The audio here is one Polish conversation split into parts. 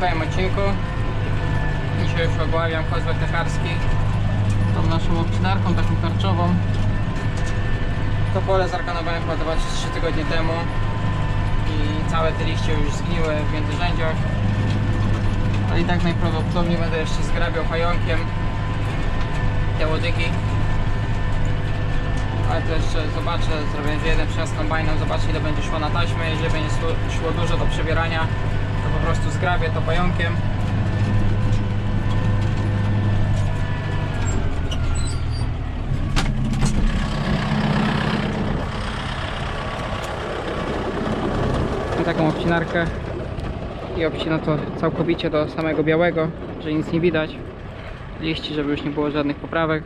swoim odcinku. Dzisiaj już ogławiam kozłek lekarski tą naszą obcinarką taką tarczową. To pole zarkanowałem chyba 2 czy 3 tygodnie temu i całe te liście już zgniły w międzyrzędziach. Ale i tak najprawdopodobniej będę jeszcze zgrabiał pająkiem te łodygi. Ale to jeszcze zobaczę, zrobię jeden przejazd kombajnem, zobaczę ile będzie szło na taśmę. Jeżeli będzie szło, dużo do przebierania, po prostu zgrabię to pająkiem. Taką obcinarkę i obcina to całkowicie do samego białego, że nic nie widać liści, żeby już nie było żadnych poprawek.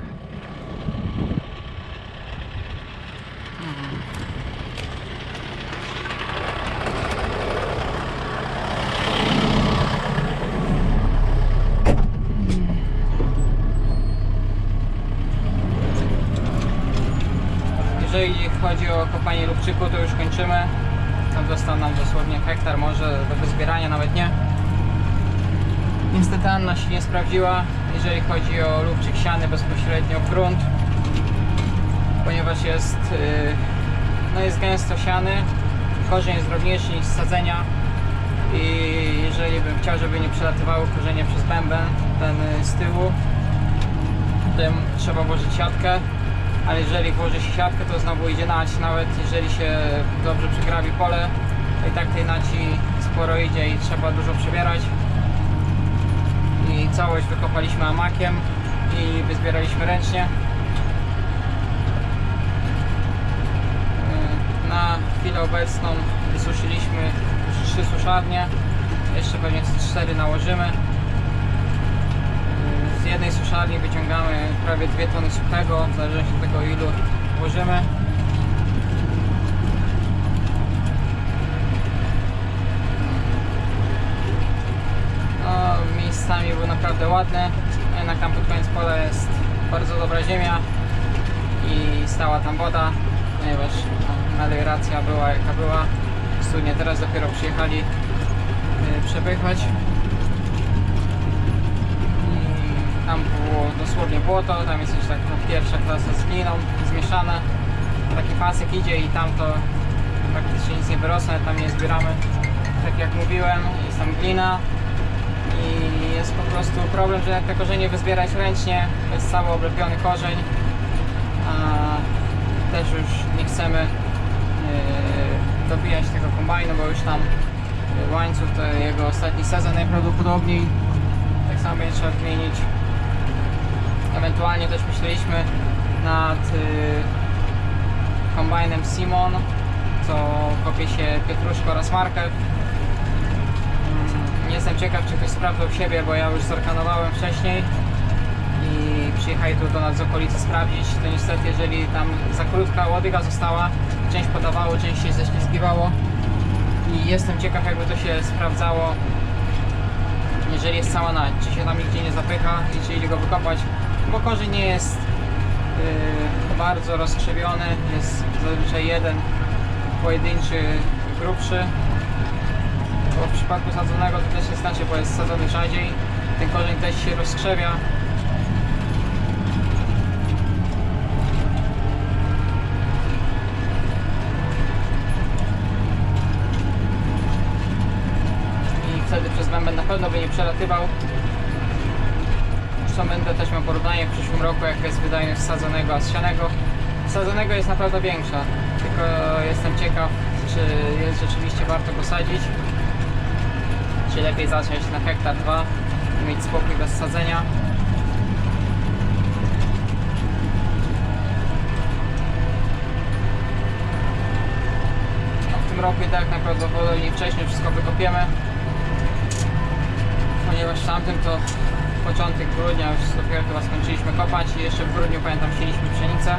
Jeżeli chodzi o kopanie lubczyku, to już kończymy. Tam został nam dosłownie hektar może do wyzbierania, nawet nie. Niestety Anna się nie sprawdziła, jeżeli chodzi o lubczyk siany bezpośrednio w grunt, ponieważ jest, yy, no jest gęsto siany, korzeń jest drobniejszy niż sadzenia i jeżeli bym chciał, żeby nie przelatywały korzenie przez bęben, ten y, z tyłu, tym trzeba włożyć siatkę, ale jeżeli włoży się siatkę, to znowu idzie nać, nawet jeżeli się dobrze przygrabi pole, to i tak tej naci sporo idzie i trzeba dużo przebierać i całość wykopaliśmy amakiem i wyzbieraliśmy ręcznie. Na chwilę obecną wysuszyliśmy trzy suszarnie, jeszcze pewnie cztery nałożymy. Z jednej suszarni wyciągamy prawie 2 tony suchego, w zależności od tego ilu włożymy. No, miejscami był naprawdę ładny. Jednak tam pod koniec pola jest bardzo dobra ziemia i stała tam woda, ponieważ melioracja była jaka była. Sumie teraz dopiero przyjechali yy, przepychać. I tam było dosłownie błoto, tam jest już taka pierwsza klasa z gliną zmieszane. Taki pasek idzie i tam to praktycznie nic nie wyrosło, tam nie zbieramy. Tak jak mówiłem, jest tam glina, i jest po prostu problem, że jak te korzenie wyzbierać ręcznie, to jest cały oblepiony korzeń, a też już nie chcemy yy, dobijać tego kombajnu, bo już tam łańcuch to jego ostatni sezon najprawdopodobniej, tak samo będzie trzeba wymienić. Ewentualnie też myśleliśmy nad yy, kombajnem Simon, co kopie się pietruszko oraz marchew. Mm, Nie jestem ciekaw, czy ktoś sprawdzał siebie, bo ja już zorkanowałem wcześniej i przyjechali tu do nas z okolicy sprawdzić. To niestety, jeżeli tam za krótka łodyga została, część podawało, część się ześlizgiwało i jestem ciekaw, jakby to się sprawdzało, jeżeli jest cała nań, czy się tam nigdzie nie zapycha i czy idzie go wykopać, bo korzeń nie jest yy, bardzo rozkrzywiony, jest zazwyczaj jeden pojedynczy grubszy, bo w przypadku sadzonego to też jest inaczej, bo jest sadzony rzadziej. Ten korzeń też się rozkrzewia. I wtedy przez bęben na pewno by nie przelatywał. Zresztą będę też miał porównanie w przyszłym roku, jaka jest wydajność sadzonego a sianego. Sadzonego jest naprawdę większa, tylko jestem ciekaw, czy jest rzeczywiście warto go sadzić czy lepiej zacząć na hektar 2 i mieć spokój bez sadzenia. A w tym roku i tak najprawdopodobniej wcześniej wszystko wykopiemy, tamtym to początek grudnia już dopiero chyba skończyliśmy kopać i jeszcze w grudniu pamiętam sieliśmy pszenicę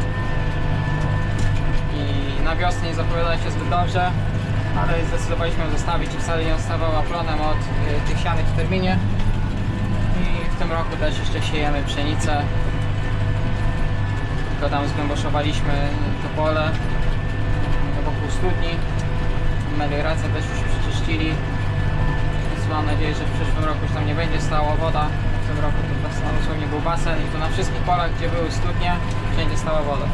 i na wiosnę nie zapowiada się zbyt dobrze, ale zdecydowaliśmy ją zostawić i wcale nie odstawała plonem od y, tych sianych w terminie. I w tym roku też jeszcze siejemy pszenicę. Tylko tam zgłęboszowaliśmy to pole wokół studni. Meliorację też już przeczyścili. Mam nadzieję, że w przyszłym roku już tam nie będzie stała woda. W tym roku to dosłownie był basen i to na wszystkich polach, gdzie były studnie, wszędzie stała woda.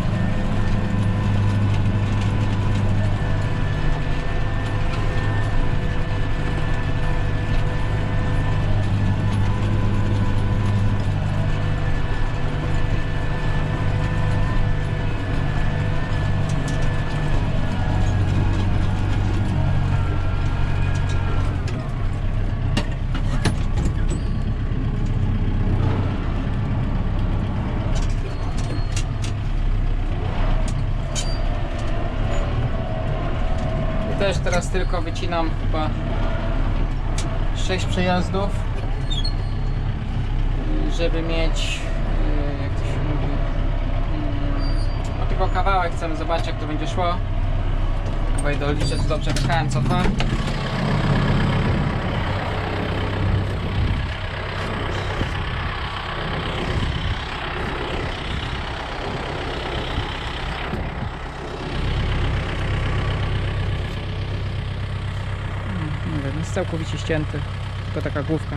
Też teraz tylko wycinam chyba 6 przejazdów, żeby mieć, yy, jak to się mówi, mm, no tylko kawałek chcemy zobaczyć jak to będzie szło. Chyba idę odliczę, czy dobrze pchałem co to. Nie wiem, jest całkowicie ścięty, tylko taka główka.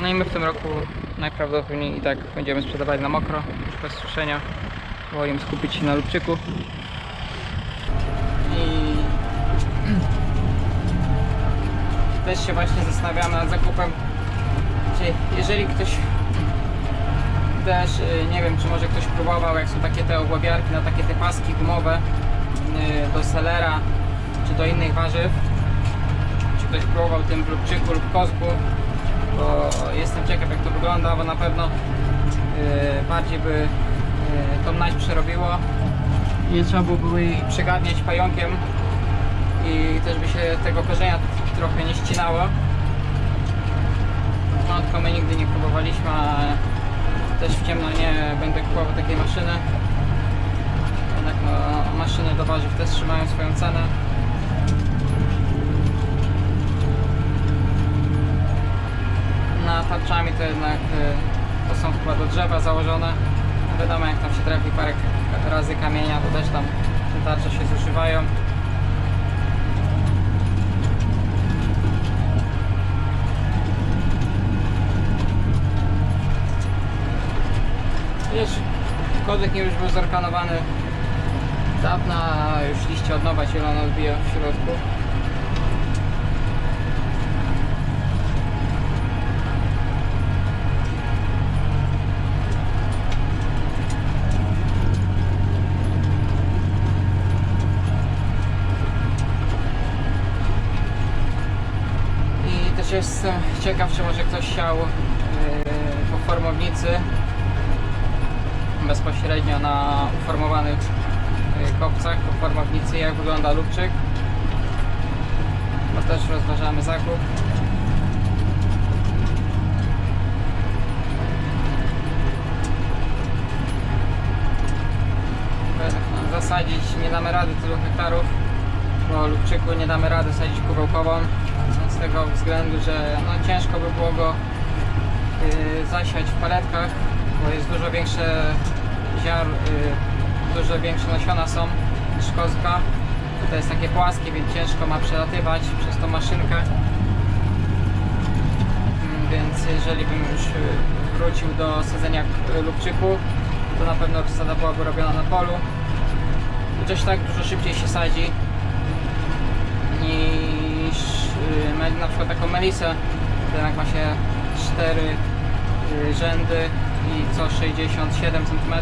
No i my w tym roku najprawdopodobniej i tak będziemy sprzedawali na mokro, już bez suszenia. Wolimy skupić się na lubczyku. I też się właśnie zastanawiamy nad zakupem. Czy jeżeli ktoś też, y, nie wiem, czy może ktoś próbował, jak są takie te ogławiarki na takie te paski gumowe y, do selera, do innych warzyw. Czy ktoś próbował tym w lubczyku lub kozbu, bo jestem ciekaw jak to wygląda, bo na pewno y, bardziej by y, tą naść przerobiło. Nie trzeba byłoby jej przegadniać pająkiem i też by się tego korzenia trochę nie ścinało. No tylko my nigdy nie próbowaliśmy, a też w ciemno nie będę kupował takiej maszyny. Jednak no, maszyny do warzyw też trzymają swoją cenę. Tarczami to jednak y, to są chyba do drzewa założone. Wiadomo jak tam się trafi parę razy kamienia, to też tam te tarcze się zużywają. Wiesz, kodek już był zorkanowany dawno, a już liście od nowa zielone odbija w środku. Jestem ciekaw, czy może ktoś chciał yy, po formownicy bezpośrednio na uformowanych y, kopcach po formownicy jak wygląda lubczyk. Bo też rozważamy zakup. E, zasadzić nie damy rady tylu hektarów bo lubczyku nie damy rady sadzić kubełkową tego względu, że no, ciężko by było go y, zasiać w paletkach, bo jest dużo większe ziar, y, dużo większe nasiona są niż kozka. To jest takie płaskie, więc ciężko ma przelatywać przez tą maszynkę. Mm, Więc jeżeli bym już y, wrócił do sadzenia lubczyku, to na pewno wsada byłaby robiona na polu. Chociaż tak dużo szybciej się sadzi me- na przykład taką melisę, jednak ma się 4 y, rzędy i co 67 cm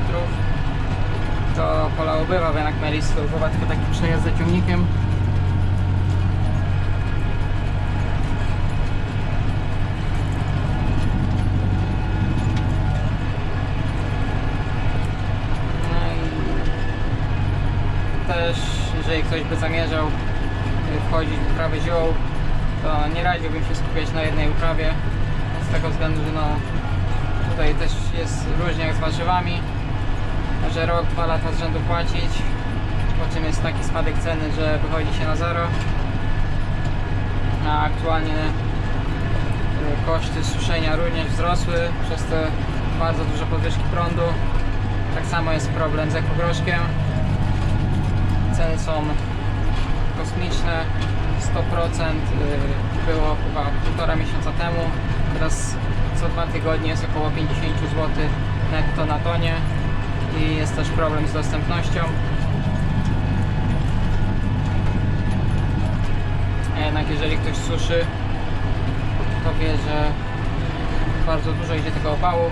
to pola ubywa, bo jednak melis to ubywa tylko taki przejazd za ciągnikiem. No też jeżeli ktoś by zamierzał y, wchodzić w uprawę ziół, to nie radziłbym się skupiać na jednej uprawie z tego względu, że no tutaj też jest różnie jak z warzywami, że rok, dwa lata z rzędu płacić, po czym jest taki spadek ceny, że wychodzi się na zero, a aktualnie y, koszty suszenia również wzrosły przez te bardzo duże podwyżki prądu. Tak samo jest problem z ekogroszkiem. Ceny są kosmiczne. Y, było chyba półtora miesiąca temu. Teraz co dwa tygodnie jest około 50 zł netto na tonie i jest też problem z dostępnością. A jednak jeżeli ktoś suszy, to wie, że bardzo dużo idzie tego opału.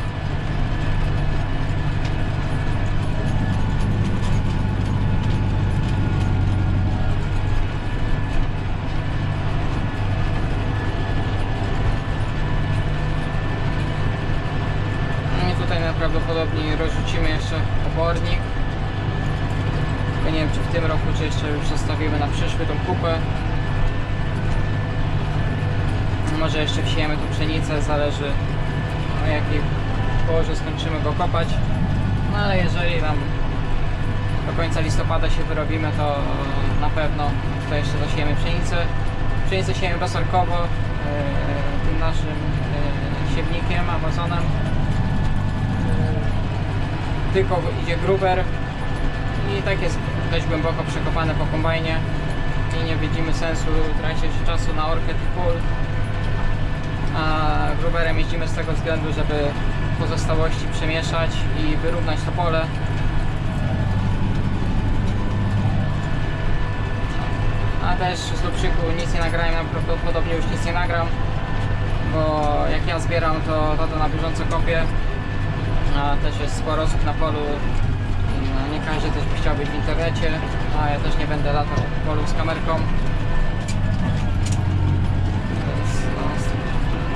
No i tutaj najprawdopodobniej rozrzucimy jeszcze obornik. Tylko nie wiem czy w tym roku, czy jeszcze już zostawimy na przyszły tą kupę. Może jeszcze wsiejemy tu pszenicę, zależy o jakiej porze skończymy go kopać. No ale jeżeli tam do końca listopada się wyrobimy, to na pewno to jeszcze zasiejemy pszenicę. Pszenicę siejemy bezorkowo e, tym naszym e, siewnikiem, Amazonem. Tylko idzie gruber. I tak jest dość głęboko przekopane po kombajnie. I nie widzimy sensu tracić czasu na orkę tych a gruberem jeździmy z tego względu, żeby pozostałości przemieszać i wyrównać to pole. A też z Lubrzyku nic nie nagrałem, prawdopodobnie już nic nie nagram, bo jak ja zbieram to, to, to na bieżąco kopię, a też jest sporo osób na polu, no, nie każdy też by chciał być w internecie, a ja też nie będę latał po polu z kamerką. Więc no,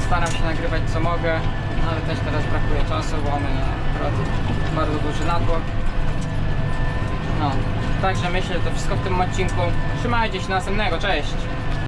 staram się nagrywać co mogę, no, ale też teraz brakuje czasu, bo mamy akurat bardzo duży natłok. No, także myślę, że to wszystko w tym odcinku. Trzymajcie się następnego, cześć!